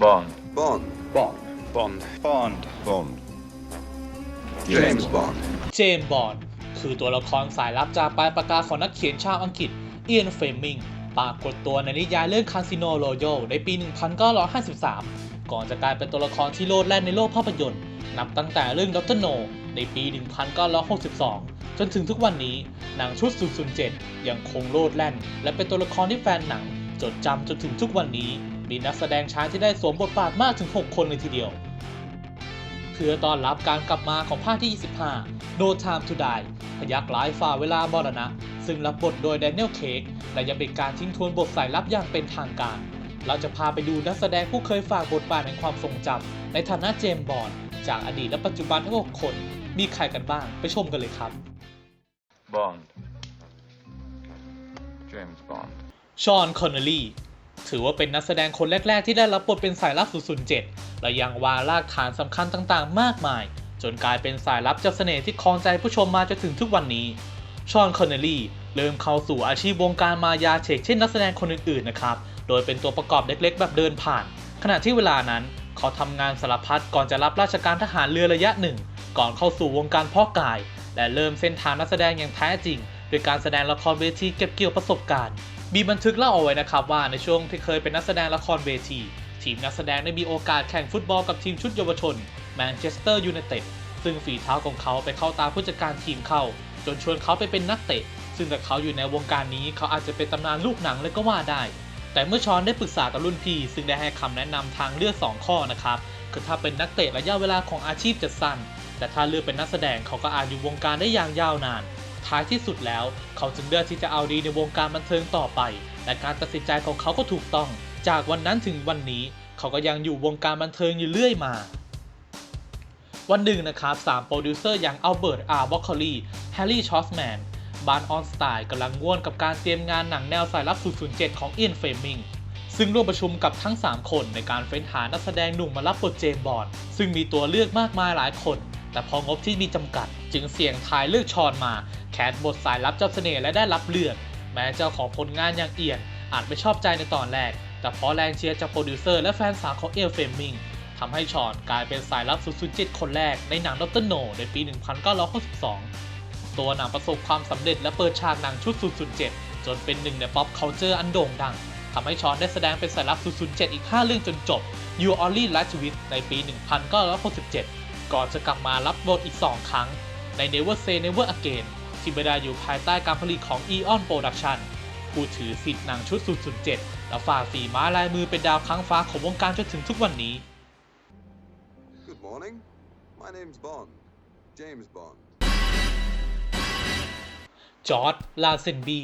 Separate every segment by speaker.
Speaker 1: Bond.
Speaker 2: Bond.
Speaker 3: Bond.
Speaker 4: Bond.
Speaker 1: Bond.
Speaker 2: Bond. James Bond.
Speaker 5: เจมส์บอนด์คือตัวละครสายลับจากปลายปากกาของนักเขียนชาวอังกฤษเอียนเฟลมิงปรากฏตัวในนิยายเรื่องคาสิโนโรโยในปี 1953 ก่อนจะกลายเป็นตัวละครที่โลดแล่นในโลกภาพยนตร์ นับตั้งแต่เรื่องด r โน ในปี 1962 จนถึงทุกวันนี้ หนังชุด 007 ยังคงโลดแล่น และเป็นตัวละครที่แฟนหนัง จดจำจนถึงทุกวันนี้ มีนักแสดงชายที่ได้สวมบทบาทมากถึง 6 คนเลยทีเดียว เพื่อต้อนรับการกลับมาของภาคที่ 25 No Time to Die พยักร้ายฝ่าเวลามรณะ ซึ่งรับบทโดยแดเนียลเคกและยังเป็นการทิ้งทวนบทสายลับอย่างเป็นทางการ เราจะพาไปดูนักแสดงผู้เคยฝากบทบาทในความทรงจำในฐานะเจมส์บอนด์จากอดีตและปัจจุบันทั้ง6คน มีใครกันบ้างไปชมกันเลยครับ
Speaker 1: Bond. James Bond.
Speaker 5: ชอนคอนเนลลี่ ถือว่าเป็นนักแสดงคนแรก ๆ ที่ได้รับบทเป็นสายลับ 007 และยังวางรากฐานสำคัญต่างๆ มากมาย จนกลายเป็นสายลับเจ้าเสน่ห์ที่ครองใจผู้ชมมาจนถึงทุกวันนี้ ชอนคอนเนลลี่เริ่มเข้าสู่อาชีพวงการมายาเชกเช่นนักแสดงคนอื่นๆ นะครับ โดยเป็นตัวประกอบเล็กๆ แบบเดินผ่าน ขณะที่เวลานั้น เขาทำงานสารพัดก่อนจะรับราชการทหารเรือระยะหนึ่ง ก่อนเข้าสู่วงการพ่อกาย และเริ่มเส้นทางนักแสดงอย่างแท้จริงโดยการแสดงละครเวทีเก็บเกี่ยวประสบการณ์ มีบันทึกเล่าเอาไว้นะครับว่าในช่วงที่เคยเป็นนักแสดงละครเวที ทีมนักแสดงได้มีโอกาสแข่งฟุตบอลกับทีมชุดเยาวชนแมนเชสเตอร์ยูไนเต็ดซึ่งฝีเท้าของเขาไปเข้าตาผู้จัดการทีมเข้า จนชวนเขาไปเป็นนักเตะ ซึ่งแต่เขาอยู่ในวงการนี้เขาอาจจะเป็นตำนานลูกหนังเลยก็ว่าได้ แต่เมื่อชอนได้ปรึกษากับรุ่นพี่ ซึ่งได้ให้คำแนะนำทางเลือก 2 ข้อนะครับคือถ้าเป็นนักเตะระยะเวลาของอาชีพจะสั้น แต่ถ้าเลือกเป็นนักแสดงเขาก็อาจอยู่วงการได้อย่างยาวนาน ท้ายที่สุดแล้ว เขาจึงเลือกที่จะเอาดีในวงการบันเทิงต่อไป และการตัดสินใจของเขาก็ถูกต้อง จากวันนั้นถึงวันนี้ เขาก็ยังอยู่วงการบันเทิงอยู่เรื่อยมา วันหนึ่งนะครับสามโปรดิวเซอร์อย่างอัลเบิร์ต อาร์วอคคอลีแฮร์รี่ชอสแมนบานออนสไตล์กำลังง่วนกับการเตรียมงานหนังแนวสายลับ 007 ของเอียนเฟลมิงซึ่งร่วมประชุมกับทั้ง 3 คนในการเฟ้นหานักแสดงหนุ่มมารับบทเจมส์บอนด์ซึ่งมีตัวเลือกมากมายหลายคน แต่พองบที่มีจำกัด จึงเสี่ยงทายเลือกชอนมา แคสบทสายลับเจ้าเสน่ห์และได้รับเลือก แม้เจ้าของผลงานอย่างเอียน อาจไม่ชอบใจในตอนแรก แต่เพราะแรงเชียร์จากโปรดิวเซอร์และแฟนสาวของเอลเฟมมิงทำให้ชอนกลายเป็นสายลับ007คนแรกในหนังดอตเตอร์โนในปี 1962 ตัวหนังประสบความสำเร็จและเปิดฉากหนังชุด007จนเป็นหนึ่งใน pop culture อันโด่งดังทำให้ชอนได้แสดงเป็นสายลับ007 อีก 5 เรื่องจนจบ You Only Live With ในปี 1967 ก่อนจะกลับมารับบทอีก 2 ครั้ง ใน Never Say Never Again ที่ไม่ได้อยู่ภายใต้การผลิตของ Eon Production ผู้ถือสิทธิ์หนังชุด 007 และฝากฝีม้าลายมือเป็นดาวค้างฟ้าของวงการจนถึงทุกวันนี้
Speaker 2: Good morning. My name's Bond. James Bond.
Speaker 5: จอร์ดลาเซนบี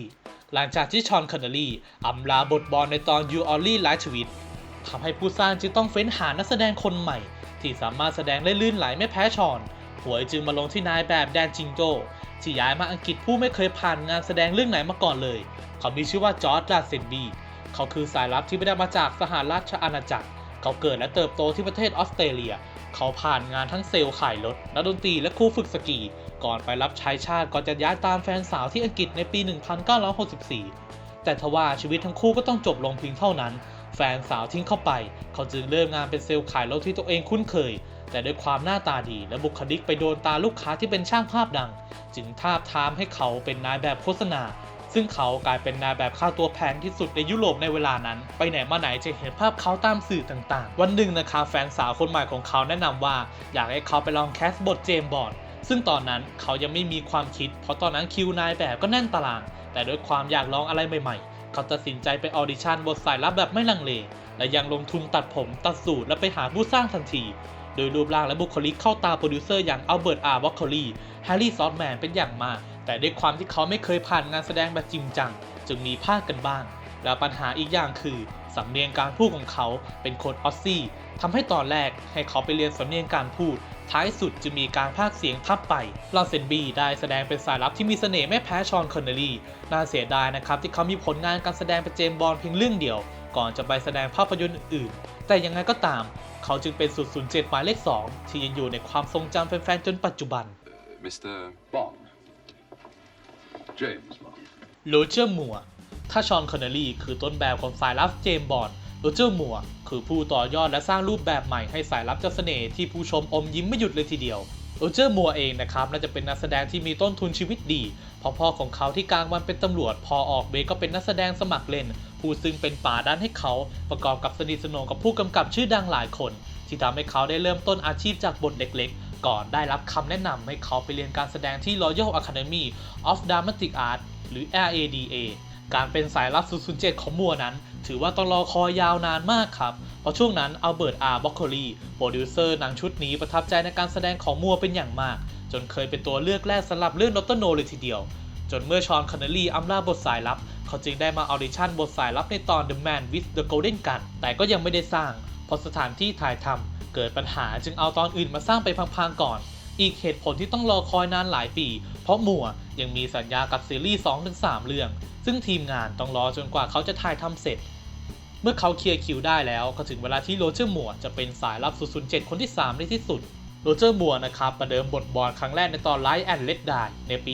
Speaker 5: หลังจากที่ชอนคอนเนลลี่อำลาบทบอลในตอน You Only Live With ทำให้ผู้สร้างจึงต้องเฟ้นหานักแสดงคนใหม่ ที่สามารถแสดงได้ลื่นไหลไม่แพ้ชอน หวยจึงมาลงที่นายแบบแดนจิงโจ้ที่ย้ายมาอังกฤษผู้ไม่เคยผ่านงานแสดงเรื่องไหนมาก่อนเลย เขามีชื่อว่าจอร์ดลาเซนบีเขาคือสายลับที่ไม่ได้มาจากสหราชอาณาจักร เขาเกิดและเติบโตที่ประเทศออสเตรเลีย เขาผ่านงานทั้งเซลล์ขายรถนักดนตรีและครูฝึกสกี ก่อนไปรับใช้ชาติก่อนจะย้ายตามแฟนสาวที่อังกฤษในปี 1964 แต่ทว่าชีวิตทั้งคู่ก็ต้องจบลงเพียงเท่านั้น แฟนสาวทิ้งเข้าไป เขาจึงเริ่มงานเป็นเซลล์ขายรถที่ตัวเองคุ้นเคย แต่ด้วยความหน้าตาดีและบุคลิกไปโดนตาลูกค้าที่เป็นช่างภาพดัง จึงทาบทามให้เขาเป็นนายแบบโฆษณา ซึ่งเขากลายเป็นนายแบบค่าตัวแพงที่สุดในยุโรปในเวลานั้น ไปไหนมาไหนจะเห็นภาพเขาตามสื่อต่างๆ วันหนึ่งนะครับแฟนสาวคนใหม่ของเขาแนะนำว่า อยากให้เขาไปลองแคสบทเจมบอนด์ซึ่งตอนนั้นเขายังไม่มีความคิด เพราะตอนนั้นคิวนายแบบก็แน่นตาราง แต่ด้วยความอยากลองอะไรใหม่ๆ เขาตัดสินใจไปออดิชั่นบทสายลับแบบไม่ลังเล และยังลงทุนตัดผมตัดสูตรและไปหาผู้สร้างทันที โดยรูปร่างและบุคลิกเข้าตาโปรดิวเซอร์อย่างอัลเบิร์ตอาร์วอคคอลีแฮร์รี่ซอตแมนเป็นอย่างมาก แต่ด้วยความที่เขาไม่เคยผ่านงานแสดงแบบจริงจัง จึงมีพลาดกันบ้าง แล้วปัญหาอีกอย่างคือสำเนียงการพูดของเขาเป็นคนออสซี่ทำให้ตอนแรกให้เขาไปเรียนสำเนียงการพูด ท้ายสุดจะมีการพากย์เสียงทับไป ลาเซนบีได้แสดงเป็นสายลับที่มีเสน่ห์ไม่แพ้ชอนคอนเนลลี่น่าเสียดายนะครับที่เขามีผลงานการแสดงเป็นเจมส์บอลเพียงเรื่องเดียว ก่อนจะไปแสดงภาพยนตร์อื่นๆแต่ยังไงก็ตาม เขาจึงเป็นสุดศูนย์เจ็ดหมายเลข 2 ที่ยังอยู่ในความทรงจำแฟนๆจนปัจจุบัน
Speaker 3: Mr. Bond. James Bond.
Speaker 5: โรเจอร์มัวร์ถ้าชอนคอนเนลลี่คือต้นแบบของสายลับเจมส์บอนด์ โรเจอร์มัวคือผู้ต่อยอดและสร้างรูปแบบใหม่ให้สายลับเจ้าเสน่ห์ที่ผู้ชมอมยิ้มไม่หยุดเลยทีเดียวโรเจอร์มัวเองนะครับน่าจะเป็นนักแสดงที่มีต้นทุนชีวิตดีพอพ่อของเขาที่กลางวันเป็นตำรวจ พอออกเบกก็เป็นนักแสดงสมัครเล่น ผู้ซึ่งเป็นป่าด้านให้เขา ประกอบกับสนิทสนมกับผู้กำกับชื่อดังหลายคน ที่ทำให้เขาได้เริ่มต้นอาชีพจากบทเล็กๆ ก่อนได้รับคำแนะนำให้เขาไปเรียนการแสดงที่ Royal Academy of Dramatic Art หรือ RADA การเป็นสายลับ007ของมัวนั้น ถือว่าต้องรอคอยยาวนานมากครับ เพราะช่วงนั้นอัลเบิร์ตอาร์บ็อกโคลีโปรดิวเซอร์หนังชุดนี้ประทับใจในการแสดงของมัวเป็นอย่างมาก จนเคยเป็นตัวเลือกแรกสำหรับเรื่องดรโนเลยทีเดียว จนเมื่อชอนคอนเนลลี่อำลาบทสายลับ เขาจึงได้มาออดิชั่นบทสายลับในตอน The Man with the Golden Gun แต่ก็ยังไม่ได้สร้างเพราะสถานที่ถ่ายทำเกิดปัญหาจึงเอาตอนอื่นมาสร้างไปพังๆก่อน อีกเหตุผลที่ต้องรอคอยนานหลายปี เพราะมัวยังมีสัญญากับซีรีส์2-3 เรื่อง ซึ่งทีมงานต้องรอจนกว่าเขาจะถ่ายทำเสร็จ เมื่อเขาเคลียร์คิวได้แล้วก็ถึงเวลาที่โรเจอร์มัวจะเป็นสายลับ007 คนที่3ในที่สุดโรเจอร์มัวนะครับประเดิมบทบอลครั้งแรกในตอนไลท์แอนด์เลดไดในปี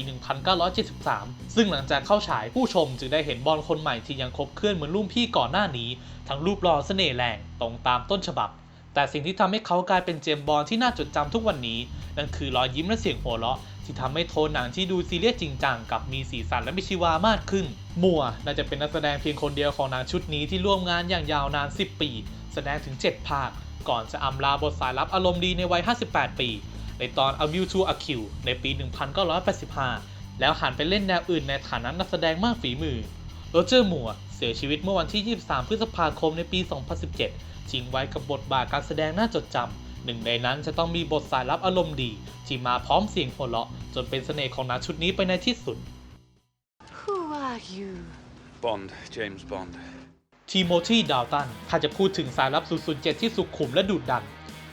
Speaker 5: 1973 ซึ่งหลังจากเข้าฉายผู้ชมจึงได้เห็นบอลคนใหม่ที่ยังคบเคลื่อนเหมือนรุ่นพี่ก่อนหน้านี้ ทั้งรูปหล่อเสน่ห์แรงตรงตามต้นฉบับ แต่สิ่งที่ทำให้เขากลายเป็นเจมบอลที่น่าจดจำทุกวันนี้ นั่นคือรอยยิ้มและเสียงหัวเราะ ที่ทำให้โทนหนังที่ดูซีเรียสจริงจังกับมีสีสันและมีชีวามากขึ้น มัวน่าจะเป็นนักแสดงเพียงคนเดียวของหนังชุดนี้ที่ร่วมงานอย่างยาวนาน 10 ปี แสดงถึง 7 ภาค ก่อนจะอำลาบทสายลับอารมณ์ดีในวัย 58 ปี ในตอน A View to a Kill ในปี 1985 แล้วหันไปเล่นแนวอื่นในฐานะนักแสดงมากฝีมือโรเจอร์มัว เสียชีวิตเมื่อวันที่ 23 พฤษภาคมในปี 2017 ทิ้งไว้กับบทบาทการแสดงน่าจดจำ หนึ่งในนั้นจะต้องมีบทสายลับอารมณ์ดี ที่มาพร้อมเสียงหัวเราะ จนเป็นเสน่ห์ของหนังชุดนี้ไปในที่สุด
Speaker 4: Who are you?
Speaker 3: Bond, James Bond.
Speaker 5: ทีโมธีดาวตันถ้าจะพูดถึงสายลับ007 ที่สุขุมและดุดัน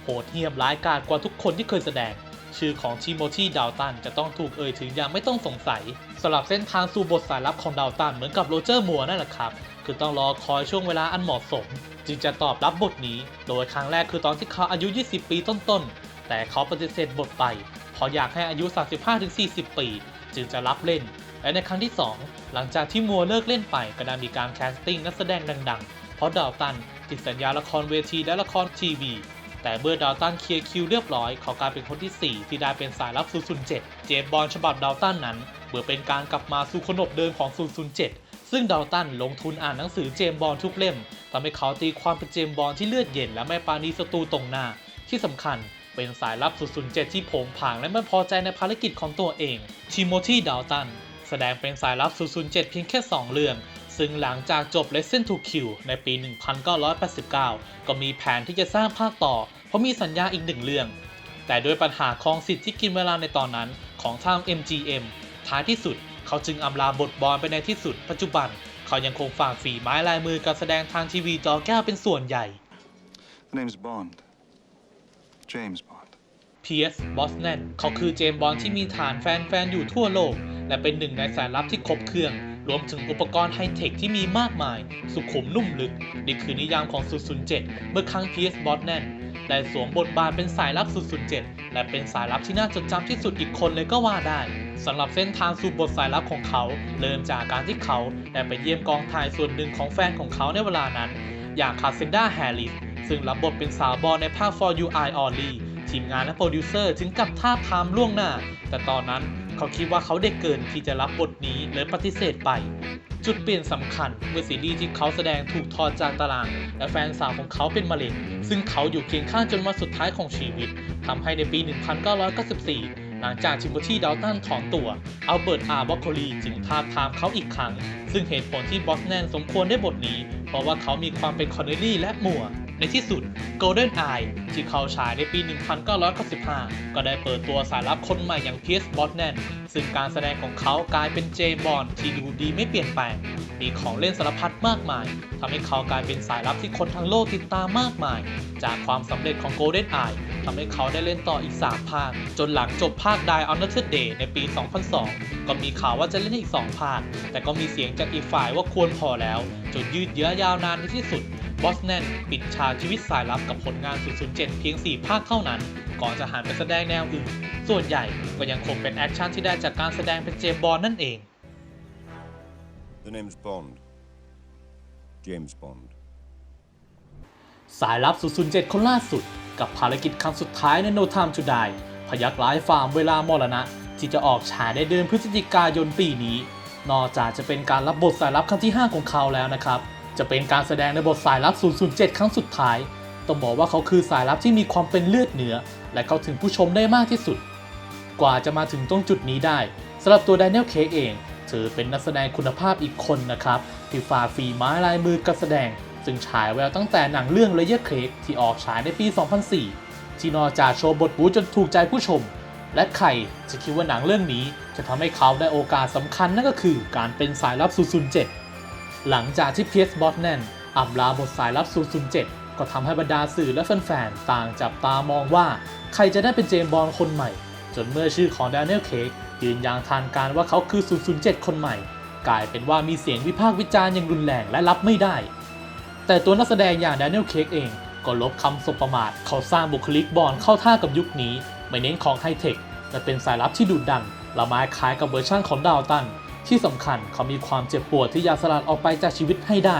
Speaker 5: โหดเหี้ยมร้ายกาจกว่าทุกคนที่เคยแสดง ชื่อของทีโมธีดาวตันจะต้องถูกเอ่ยถึงอย่างไม่ต้องสงสัยสำหรับเส้นทางสู่บทสายลับของดาวตันเหมือนกับโรเจอร์มัวนั่นแหละครับคือต้องรอคอยช่วงเวลาอันเหมาะสม จึงจะตอบรับบทนี้ โดยครั้งแรกคือตอนที่เขาอายุ 20 ปีต้นๆ แต่เขาปฏิเสธบทไปเพราะอยากให้อายุ 35-40 ปี จึงจะรับเล่น และในครั้งที่ 2 หลังจากที่มัวเลิกเล่นไปก็ได้มีการแคสติ้งนักแสดงดังๆ เพราะดาวตันติดสัญญาละครเวทีและละครทีวี แต่เมื่อดาวตันเคลียร์คิวเรียบร้อย เขากลายเป็นคนที่ 4 ที่ได้เป็นสายลับ 007 เจมบอลฉบับดาวตันนั้นเบื่อเป็นการกลับมาสู่ขนบเดิมของ 007 ซึ่งดาวตันลงทุนอ่านหนังสือเจมบอลทุกเล่มทำให้เขาตีความเป็นเจมบอลที่เลือดเย็นและไม่ปราณีศัตรูตรงหน้า ที่สำคัญเป็นสายลับ 007 ที่ผงผางและไม่พอใจในภารกิจของตัวเองทิโมธีดาวตันแสดงเป็นสายลับ 007 เพียงแค่ 2 เรื่อง ซึ่งหลังจากจบ Lesson to Kill ในปี 1989 ก็มีแผนที่จะสร้างภาคต่อ เพราะมีสัญญาอีกหนึ่งเรื่อง แต่ด้วยปัญหาครองสิทธิ์ที่กินเวลาในตอนนั้นของทาง MGM ท้ายที่สุดเขาจึงอำลาบทบอลไปในที่สุดปัจจุบัน เขายังคงฝากฝีไม้ลายมือการแสดงทางทีวีจอแก้วเป็นส่วนใหญ่
Speaker 6: The name's Bond. James Bond.
Speaker 5: P.S. Brosnan เขาคือเจมส์บอลที่มีฐานแฟนๆอยู่ทั่วโลก และเป็นหนึ่งในสายลับที่ครบเครื่อง รวมถึงอุปกรณ์ไฮเทคที่มีมากมาย สุขุมนุ่มลึก นี่คือนิยามของ 007 เมื่อครั้ง P.S. Brosnan ได้สวมบทบาทเป็นสายลับ 007 และเป็นสายลับที่น่าจดจำที่สุดอีกคนเลยก็ว่าได้สำหรับเส้นทางสู่บทสายลับของเขา เริ่มจากการที่เขาได้ไปเยี่ยมกองถ่ายส่วนหนึ่งของแฟนของเขาในเวลานั้น อย่างคาเซนดาแฮร์ริสซึ่งรับบทเป็นสาวบอลในภาค For You I Only ทีมงานและโปรดิวเซอร์ถึงกับท่าทามล่วงหน้า แต่ตอนนั้น เขาคิดว่าเขาเด็กเกินที่จะรับบทนี้เลยปฏิเสธไป จุดเปลี่ยนสำคัญเมื่อซีรีส์ที่เขาแสดงถูกทอดจากตาราง และแฟนสาวของเขาเป็นมะเร็งซึ่งเขาอยู่เคียงข้างจนวันสุดท้ายของชีวิตทำให้ในปี 1994หลังจากทิโมธีดาวตันถอนตัว อัลเบิร์ตอาร์บ็อกโคลีจึงทาบทามเขาอีกครั้ง ซึ่งเหตุผลที่บอสแนนสมควรได้บทนี้ เพราะว่าเขามีความเป็นคอนเนลลี่และมัว ในที่สุด Golden Eye ที่เขาฉายในปี 1995 ก็ได้เปิดตัวสายลับคนใหม่อย่างเพียสบอสแนนซึ่งการแสดงของเขากลายเป็นเจมบอลที่ดูดีไม่เปลี่ยนแปลง มีของเล่นสารพัดมากมายทำให้เขากลายเป็นสายลับที่คนทั้งโลกติดตามมากมาย จากความสำเร็จของ Golden Eye ทำให้เขาได้เล่นต่ออีก 3 ภาค จนหลังจบภาค Die on Another Day ในปี 2002 ก็มีข่าวว่าจะเล่นอีก 2 ภาค แต่ก็มีเสียงจากอีกฝ่ายว่าควรพอแล้ว จนยืดเยื้อยาวนานในที่สุด บอสแนนปิดฉากชีวิตสายลับกับผลงาน 007 เพียง 4 ภาคเท่านั้น ก่อนจะหันไปแสดงแนวอื่น ส่วนใหญ่ก็ยังคงเป็นแอคชั่นที่ได้จากการแสดงเป็นเจมส์บอลนั่นเอง
Speaker 7: The name's Bond. James Bond.
Speaker 5: สายลับ 007 คนล่าสุด กับภารกิจครั้งสุดท้ายใน No Time to Die พยักร้ายฟาร์มเวลามรณะ ที่จะออกฉายในเดือนพฤศจิกายนปีนี้ นอกจากจะเป็นการรับบทสายลับครั้งที่ 5 ของเขาแล้วนะครับ จะเป็นการแสดงในบทสายลับ 007 ครั้งสุดท้าย ต้องบอกว่าเขาคือสายลับที่มีความเป็นเลือดเนื้อและเข้าถึงผู้ชมได้มากที่สุด กว่าจะมาถึงตรงจุดนี้ได้สำหรับตัว Daniel Craig เองถือเป็นนักแสดงคุณภาพอีกคนนะครับที่ฝ่าฝีไม้ลายมือการแสดง ซึ่งฉายแววตั้งแต่หนังเรื่อง Layer Cake ที่ออกฉายในปี 2004 ที่นอกจากโชว์บทบูจนถูกใจผู้ชม และใครจะคิดว่าหนังเรื่องนี้จะทำให้เขาได้โอกาสสำคัญนั่นก็คือการเป็นสายลับ 007 หลังจากที่เพียร์สบอสแนนอับลาบทสายลับ 007 ก็ทำให้บรรดาสื่อและแฟนๆ ต่างจับตามองว่า ใครจะได้เป็นเจมบอลคนใหม่ จนเมื่อชื่อของ Daniel Craig ยืนยันทางการว่าเขาคือ 007 คนใหม่ กลายเป็นว่ามีเสียงวิพากษ์วิจารณ์อย่างรุนแรงและรับไม่ได้ แต่ตัวนักแสดงอย่าง Daniel Craig เองก็ลบคำสบประมาทเขาสร้างบุคลิกบอลเข้าท่ากับยุคนี้ ไม่เน้นของไฮเทคแต่เป็นสายลับที่ดุดันละไม้คล้ายกับเวอร์ชั่นของดาวตัน ที่สำคัญเขามีความเจ็บปวดที่อยากสลัดออกไปจากชีวิตให้ได้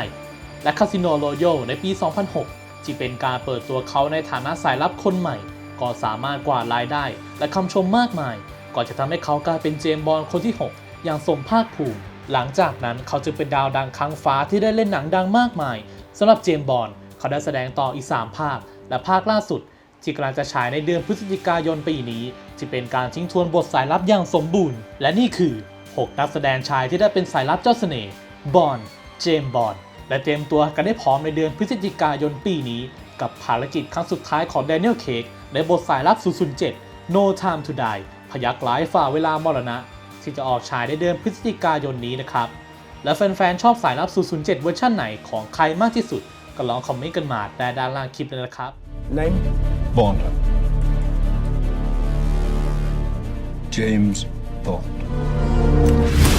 Speaker 5: และคาสิโนโรโยในปี 2006 ที่เป็นการเปิดตัวเขาในฐานะสายลับคนใหม่ ก็สามารถกวาดรายได้ และคำชมมากมายก่อนจะทำให้เขากลายเป็นเจมบอลคนที่ 6 อย่างสมภาคภูมิ หลังจากนั้นเขาจึงเป็นดาวดังครั้งฟ้าที่ได้เล่นหนังดังมากมายสำหรับเจมบอลเขาได้แสดงต่ออีก 3 ภาค และภาคล่าสุดที่กำลังจะฉายในเดือนพฤศจิกายนปีนี้ที่เป็นการทิ้งทวนบทสายลับอย่างสมบูรณ์ และนี่คือ 6 นักแสดงชายที่ได้เป็นสายลับเจ้าเสน่ห์บอนเจมส์บอนและเตรียมตัวกันได้พร้อมในเดือนพฤศจิกายนปีนี้ กับภารกิจครั้งสุดท้ายของ Daniel Craig ในบทสายลับ 007 No Time to Die พยักร้ายฝ่าเวลามรณะ ที่จะออกฉายในเดือนพฤศจิกายนนี้นะครับ และแฟนๆ ชอบสายลับ 007 เวอร์ชันไหนของใครมากที่สุด ก็ลองคอมเมนต์กันมาได้ด้านล่างคลิปเลยนะครับ
Speaker 6: Name? Bond. James Bond. you